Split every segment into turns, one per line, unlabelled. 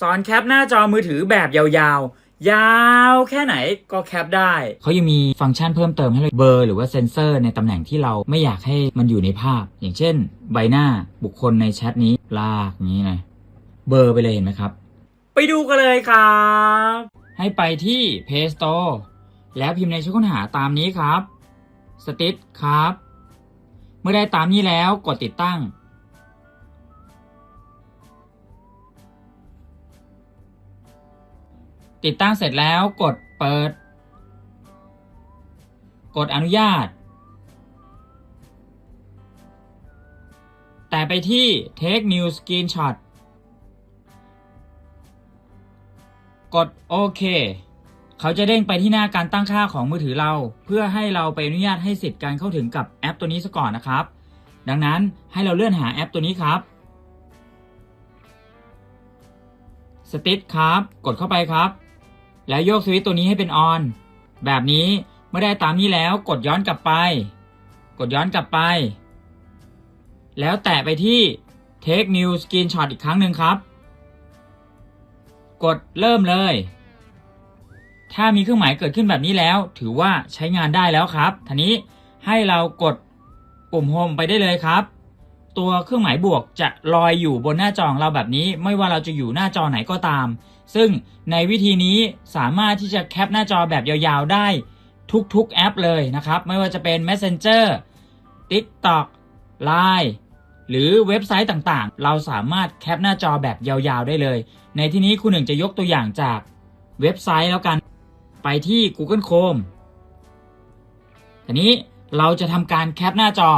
สอนแคปหน้าจอมือถือแบบยาวๆ ยาวแค่ไหนก็แคปได้ เขายังมีฟังก์ชันเพิ่มเติมให้เลยเบอร์หรือว่าเซ็นเซอร์ในตำแหน่งที่เราไม่อยากให้มันอยู่ในภาพ อย่างเช่น ใบหน้าบุคคลในแชทนี้ลากอย่างนี้นะเบอร์ไปเลยเห็นไหมครับ ไปดูกันเลยครับ ให้ไปที่ Play Store แล้วพิมพ์ในช่องค้นหาตามนี้ครับสติ t ครับ เมื่อได้ตามนี้แล้วกดติดตั้ง ติดตั้งเสร็จแล้วกดเปิด กดอนุญาต แต่ไปที่ Take New Screenshot กดโอเค เขาจะเด้งไปที่หน้าการตั้งค่าของมือถือเรา เพื่อให้เราไปอนุญาตให้สิทธิ์การเข้าถึงกับแอปตัวนี้ซะก่อนนะครับ ดังนั้นให้เราเลื่อนหาแอปตัวนี้ครับสติ t ครับ กดเข้าไปครับ แล้วโยกสวิตช์ตัวนี้ให้เป็นออน แบบนี้เมื่อได้ตามนี้แล้วกดย้อนกลับไป กดย้อนกลับไป แล้วแตะไปที่ Take New Screenshot อีกครั้งหนึ่งครับ กดเริ่มเลย ถ้ามีเครื่องหมายเกิดขึ้นแบบนี้แล้ว ถือว่าใช้งานได้แล้วครับทีนี้ให้เรากดปุ่มโฮมไปได้เลยครับ ตัวเครื่องหมายบวกจะลอยอยู่บนหน้าจอของเราแบบนี้ ไม่ว่าเราจะอยู่หน้าจอไหนก็ตาม ซึ่งในวิธีนี้สามารถที่จะแคปหน้าจอแบบยาวๆได้ทุกๆแอปเลยนะครับ ไม่ว่าจะเป็น Messenger TikTok Line หรือเว็บไซต์ต่างๆ เราสามารถแคปหน้าจอแบบยาวๆได้เลย ในที่นี้คุณหนึ่งจะยกตัวอย่างจากเว็บไซต์แล้วกัน ไปที่ Google Chrome ทีนี้เราจะทำการแคปหน้าจอ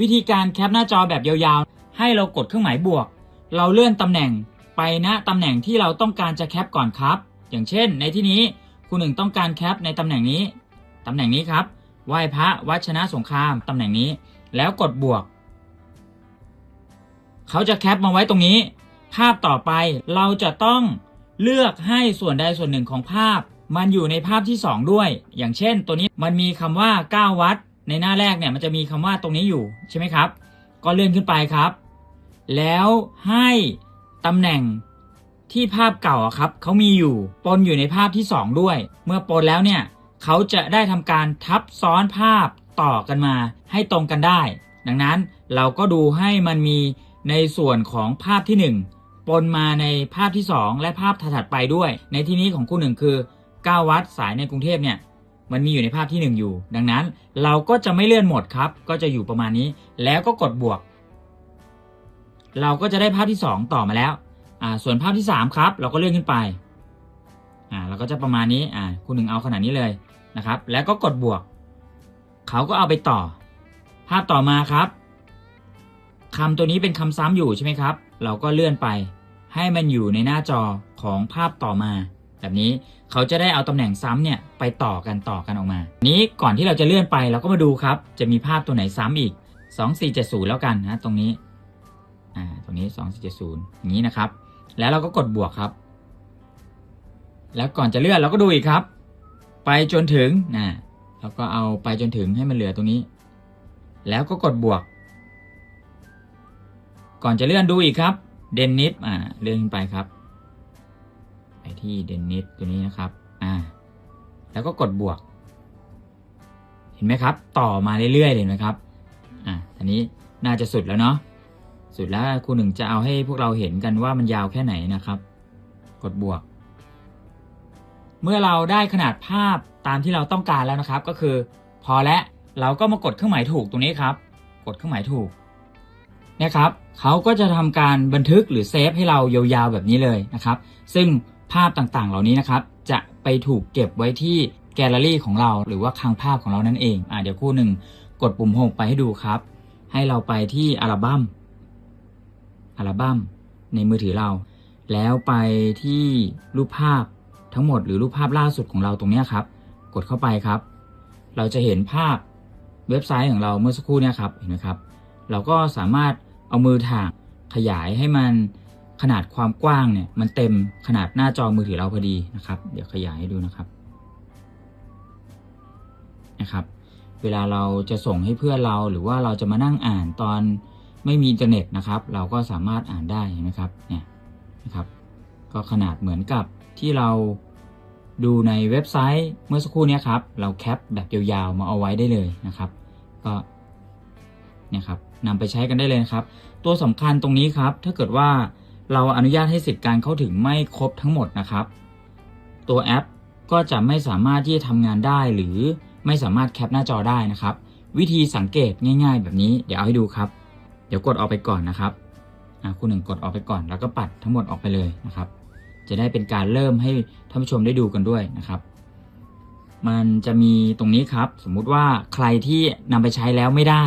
วิธีการแคปหน้าจอแบบยาวๆ ให้เรากดเครื่องหมายบวก เราเลื่อนตำแหน่ง ไปณตำแหน่งที่เราต้องการจะแคปก่อนครับ อย่างเช่น ในที่นี้คุณหนึ่งต้องการแคปในตำแหน่งนี้ ตำแหน่งนี้ครับไหว้พระวัชนะสงครามตำแหน่งนี้ แล้วกดบวก เขาจะแคปมาไว้ตรงนี้ ภาพต่อไปเราจะต้องเลือกให้ส่วนใดส่วนหนึ่งของภาพ มันอยู่ในภาพที่ 2 ด้วย อย่างเช่น ตัวนี้มันมีคำว่า 9 วัด ในหน้าแรกเนี่ยมันจะมีคำว่าตรงนี้อยู่ใช่ไหมครับ ก็เลื่อนขึ้นไปครับ แล้วให้ ตำแหน่งที่ภาพเก่าอะครับเขามีอยู่ปนอยู่ในภาพที่ 2 ด้วย เมื่อปนแล้วเนี่ยเขาจะได้ทำการทับซ้อนภาพต่อกันมาให้ตรงกันได้ ดังนั้นเราก็ดูให้มันมีในส่วนของภาพที่ 1 ปนมาในภาพที่ 2 และภาพถัดไปด้วย ในที่นี้ของคู่หนึ่งคือ 9 วัดสายในกรุงเทพเนี่ยมันมีอยู่ในภาพที่ 1 อยู่ ดังนั้นเราก็จะไม่เลื่อนหมดครับ ก็จะอยู่ประมาณนี้ แล้วก็กดบวก เราก็จะได้ภาพที่ 2 ต่อมาแล้วอ่าส่วนภาพที่ 3 ครับ เราก็เลื่อนขึ้นไปอ่าเราก็จะประมาณนี้อ่าคุณหนึ่งเอาขนาดนี้เลยนะครับ แล้วก็กดบวก เขาก็เอาไปต่อ ภาพต่อมาครับคำตัวนี้เป็นคำซ้ำอยู่ใช่ไหมครับ เราก็เลื่อนไป ให้มันอยู่ในหน้าจอของภาพต่อมาแบบนี้เขาจะได้เอาตำแหน่งซ้ำเนี่ยไปต่อกันต่อกันออกมา นี้ก่อนที่เราจะเลื่อนไปเราก็มาดูครับ จะมีภาพตัวไหนซ้ำอีก 2470 แล้วกันนะตรงนี้ อ่าตรงนี้2470อย่างนี้นะครับ แล้วเราก็กดบวกครับ แล้วก่อนจะเลื่อนเราก็ดูอีกครับ ไปจนถึงนะเราก็เอาไปจนถึงให้มันเหลือตรงนี้ แล้วก็กดบวก ก่อนจะเลื่อนดูอีกครับ เดนนิสอ่าเลื่อนไปครับ ไปที่เดนนิสตัวนี้นะครับอ่าแล้วก็กดบวก เห็นไหมครับ ต่อมาเรื่อยๆเลยเห็นไหมครับอ่าอันนี้น่าจะสุดแล้วเนาะ สุดแล้วครูหนึ่งจะเอาให้พวกเราเห็นกันว่ามันยาวแค่ไหนนะครับ กดบวก เมื่อเราได้ขนาดภาพตามที่เราต้องการแล้วนะครับ ก็คือ พอแล้วเราก็มากดเครื่องหมายถูกตรงนี้ครับ กดเครื่องหมายถูกนี่ยครับเขาก็จะทำการบันทึกหรือเซฟให้เรายาวๆแบบนี้เลยนะครับ ซึ่งภาพต่างๆ เหล่านี้นะครับ จะไปถูกเก็บไว้ที่แกลเลอรี่ของเรา หรือว่าคลังภาพของเรานั่นเองอ่าเดี๋ยวคู่หนึ่งกดปุ่มโฮมไปให้ดูครับ ให้เราไปที่อัลบั้ม อัลบั้มในมือถือเรา แล้วไปที่รูปภาพทั้งหมดหรือรูปภาพล่าสุดของเราตรงนี้ครับ กดเข้าไปครับ เราจะเห็นภาพเว็บไซต์ของเราเมื่อสักครู่เนี่ยครับเห็นไหมครับ เราก็สามารถเอามือถ่างขยายให้มันขนาดความกว้างเนี่ยมันเต็มขนาดหน้าจอมือถือเราพอดีนะครับ เดี๋ยวขยายให้ดูนะครับนะครับ เวลาเราจะส่งให้เพื่อนเราหรือว่าเราจะมานั่งอ่านตอน ไม่มีอินเทอร์เน็ตนะครับ เราก็สามารถอ่านได้เห็นไหมครับเนี่ยนะครับก็ขนาดเหมือนกับที่เราดูในเว็บไซต์เมื่อสักครู่นี้ครับ เราแคปแบบยาวๆมาเอาไว้ได้เลยนะครับ ก็เนี่ยครับนำไปใช้กันได้เลยนะครับ ตัวสำคัญตรงนี้ครับ ถ้าเกิดว่าเราอนุญาตให้สิทธิ์การเข้าถึงไม่ครบทั้งหมดนะครับ ตัวแอปก็จะไม่สามารถที่จะทำงานได้หรือไม่สามารถแคปหน้าจอได้นะครับ วิธีสังเกตง่าย ๆ แบบนี้เดี๋ยวเอาให้ดูครับ เดี๋ยวกดออกไปก่อนนะครับอะคุณหนึ่งกดออกไปก่อน แล้วก็ปัดทั้งหมดออกไปเลยนะครับ จะได้เป็นการเริ่มให้ท่านผู้ชมได้ดูกันด้วยนะครับ มันจะมีตรงนี้ครับ สมมุติว่าใครที่นำไปใช้แล้วไม่ได้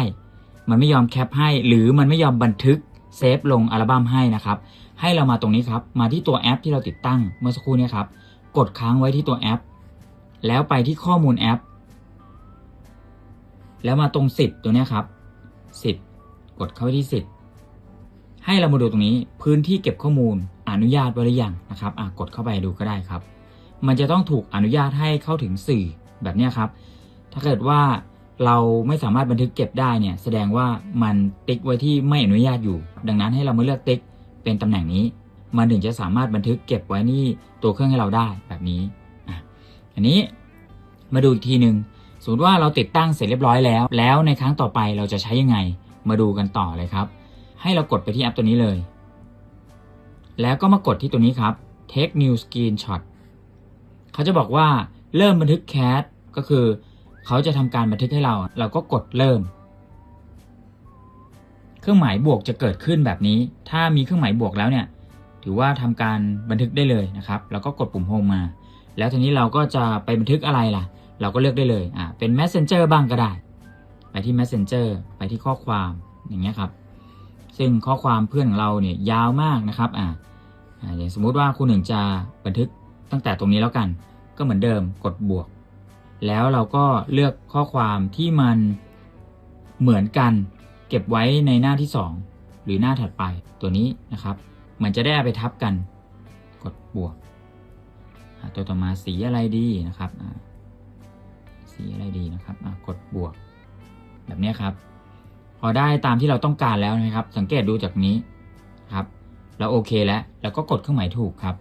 มันไม่ยอมแคปให้ หรือมันไม่ยอมบันทึกเซฟลงอัลบั้มให้นะครับ ให้เรามาตรงนี้ครับ มาที่ตัวแอปที่เราติดตั้งเมื่อสักครู่นี้ครับ กดค้างไว้ที่ตัวแอป แล้วไปที่ข้อมูลแอป แล้วมาตรงสิทธิ์ตัวนี้ครับสิทธิ์ กดเข้าไปที่สิทธิ์ให้เรามาดูตรงนี้พื้นที่เก็บข้อมูลอนุญาตไว้หรือยังนะครับอะกดเข้าไปดูก็ได้ครับ มันจะต้องถูกอนุญาตให้เข้าถึงสื่อแบบนี้ครับ ถ้าเกิดว่าเราไม่สามารถบันทึกเก็บได้เนี่ยแสดงว่ามันติ๊กไว้ที่ไม่อนุญาตอยู่ ดังนั้นให้เรามาเลือกติ๊กเป็นตำแหน่งนี้ มันถึงจะสามารถบันทึกเก็บไว้นี่ตัวเครื่องให้เราได้แบบนี้อันนี้มาดูอีกทีหนึ่งสมมติว่าเราติดตั้งเสร็จเรียบร้อยแล้ว แล้วในครั้งต่อไปเราจะใช้ยังไง มาดูกันต่อเลยครับ ให้เรากดไปที่แอปตัวนี้เลย แล้วก็มากดที่ตัวนี้ครับ Take New Screenshot เขาจะบอกว่าเริ่มบันทึกแคสก็คือ เขาจะทำการบันทึกให้เรา เราก็กดเริ่ม เครื่องหมายบวกจะเกิดขึ้นแบบนี้ ถ้ามีเครื่องหมายบวกแล้วเนี่ย ถือว่าทำการบันทึกได้เลยนะครับ แล้วก็กดปุ่มโฮมมา แล้วทีนี้เราก็จะไปบันทึกอะไรล่ะ เราก็เลือกได้เลย อ่า เป็น Messenger บ้างก็ได้ ไปที่ Messenger ไปที่ข้อความอย่างเงี้ยครับซึ่งข้อความเพื่อนของเราเนี่ยยาวมากนะครับอ่าอย่างสมมุติว่าคุณหนึ่งจะบันทึกตั้งแต่ตรงนี้แล้วกัน ก็เหมือนเดิมกดบวก แล้วเราก็เลือกข้อความที่มันเหมือนกัน เก็บไว้ในหน้าที่ 2 หรือหน้าถัดไปตัวนี้นะครับ มันจะได้ไปทับกัน กดบวก ตัวต่อมาสีอะไรดีนะครับอ่าสีอะไรดีนะครับอ่ากดบวก แบบนี้ครับ พอได้ตามที่เราต้องการแล้วนะครับ สังเกตดูจากนี้ครับเราโอเคแล้ว แล้วก็กดเครื่องหมายถูกครับ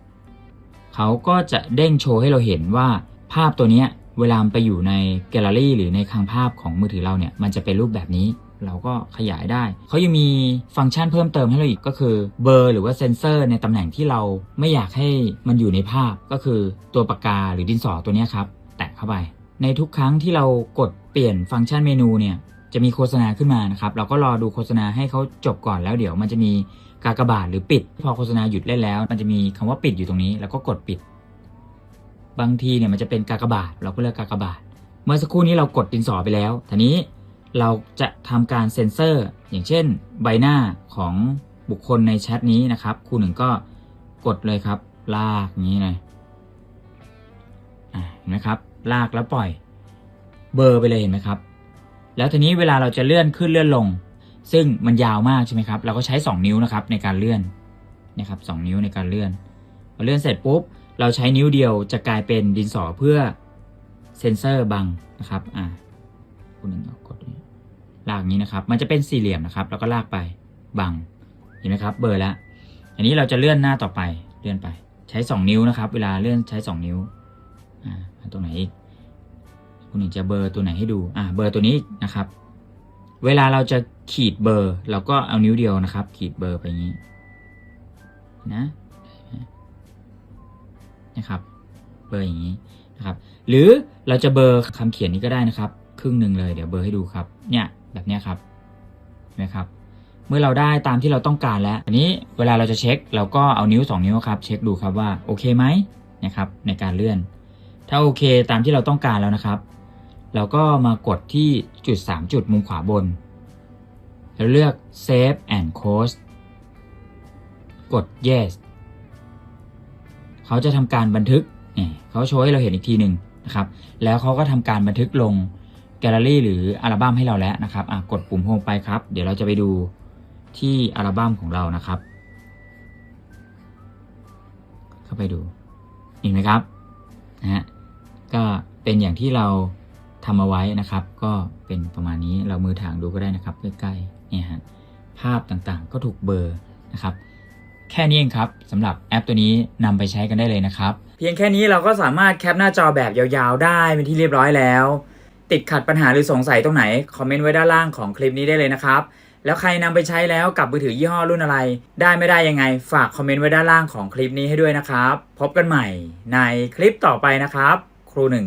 เขาก็จะเด้งโชว์ให้เราเห็นว่าภาพตัวนี้เวลาไปอยู่ในแกลเลอรี่หรือในคลังภาพของมือถือเราเนี่ย มันจะเป็นรูปแบบนี้ เราก็ขยายได้ เขายังมีฟังก์ชันเพิ่มเติมให้เราอีกก็คือเบอร์หรือว่าเซนเซอร์ในตำแหน่งที่เราไม่อยากให้มันอยู่ในภาพ ก็คือตัวปากกาหรือดินสอตัวนี้ครับ แตะเข้าไป ในทุกครั้งที่เรากดเปลี่ยนฟังก์ชันเมนูเนี่ย จะมีโฆษณาขึ้นมานะครับ เราก็รอดูโฆษณาให้เขาจบก่อนแล้วเดี๋ยวมันจะมีกากบาทหรือปิด พอโฆษณาหยุดเล่นแล้ว มันจะมีคำว่าปิดอยู่ตรงนี้ แล้วก็กดปิด บางทีเนี่ยมันจะเป็นกากบาท เราก็เลือกกากบาท เมื่อสักครู่นี้เรากดดินสอไปแล้วทีนี้เราจะทำการเซ็นเซอร์ อย่างเช่น ใบหน้าของบุคคลในแชทนี้นะครับครูหนึ่งก็กดเลยครับ ลากนี้เลยอะเห็นไหมครับ ลากแล้วปล่อย เบอร์ไปเลยเห็นไหมครับ แล้วทีนี้เวลาเราจะเลื่อนขึ้นเลื่อนลง ซึ่งมันยาวมากใช่ไหมครับ เราก็ใช้ 2 นิ้วนะครับในการเลื่อนนะครับสนิ้วในการเลื่อนพอเลื่อนเสร็จปุ๊บ เราใช้นิ้วเดียวจะกลายเป็นดินสอเพื่อเซนเซอร์บังนะครับอ่าคุณหนึ่งกดนี้ลากนี้นะครับ มันจะเป็นสี่เหลี่ยมนะครับ แล้วก็ลากไปบังเห็นไหมครับ เบอร์แล้วอันนี้เราจะเลื่อนหน้าต่อไปเลื่อนไป ใช้ 2 นิ้วนะครับ เวลาเลื่อนใช้ 2 นิ้วอ่าตรงไหนอีก คุณหนึ่งจะเบอร์ตัวไหนให้ดูอ่าเบอร์ตัวนี้นะครับ เวลาเราจะขีดเบอร์ เราก็เอานิ้วเดียวนะครับ ขีดเบอร์ไปอย่างนี้นะนะครับเบอร์อย่างนี้นะครับ หรือเราจะเบอร์คำเขียนนี้ก็ได้นะครับ ครึ่งหนึ่งเลยเดี๋ยวเบอร์ให้ดูครับ เนี่ยแบบนี้ครับเห็นไหมครับ เมื่อเราได้ตามที่เราต้องการแล้วอันนี้เวลาเราจะเช็ค เราก็เอานิ้ว 2 นิ้วครับ เช็คดูครับว่าโอเคไหมนะครับในการเลื่อน ถ้าโอเคตามที่เราต้องการแล้วนะครับ เราก็มากดที่จุด 3 จุดมุมขวาบน แล้วเลือก Save and Close กด Yes เขาจะทำการบันทึกเนี่ยเขาโชว์ให้เราเห็นอีกทีหนึ่งนะครับ แล้วเขาก็ทำการบันทึกลงแกลเลอรี่หรืออัลบั้มให้เราแล้วนะครับอะกดปุ่มโฮมไปครับ เดี๋ยวเราจะไปดูที่อัลบั้มของเรานะครับ เข้าไปดูเห็นไหมครับนะฮะก็เป็นอย่างที่เรา ทำเอาไว้นะครับ ก็เป็นประมาณนี้เรามือถางดูก็ได้นะครับ ใกล้ๆเนี่ยฮะภาพต่างๆ ก็ถูกเบอร์นะครับ แค่นี้เองครับสำหรับแอปตัวนี้นำไปใช้กันได้เลยนะครับ เพียงแค่นี้เราก็สามารถแคปหน้าจอแบบยาวๆ ได้เป็นที่เรียบร้อยแล้ว ติดขัดปัญหาหรือสงสัยตรงไหน คอมเมนต์ไว้ด้านล่างของคลิปนี้ได้เลยนะครับแล้วใครนำไปใช้แล้วกับมือถือยี่ห้อรุ่นอะไร ได้ไม่ได้ยังไง ฝากคอมเมนต์ไว้ด้านล่างของคลิปนี้ให้ด้วยนะครับ พบกันใหม่ในคลิปต่อไปนะครับ ครูหนึ่ง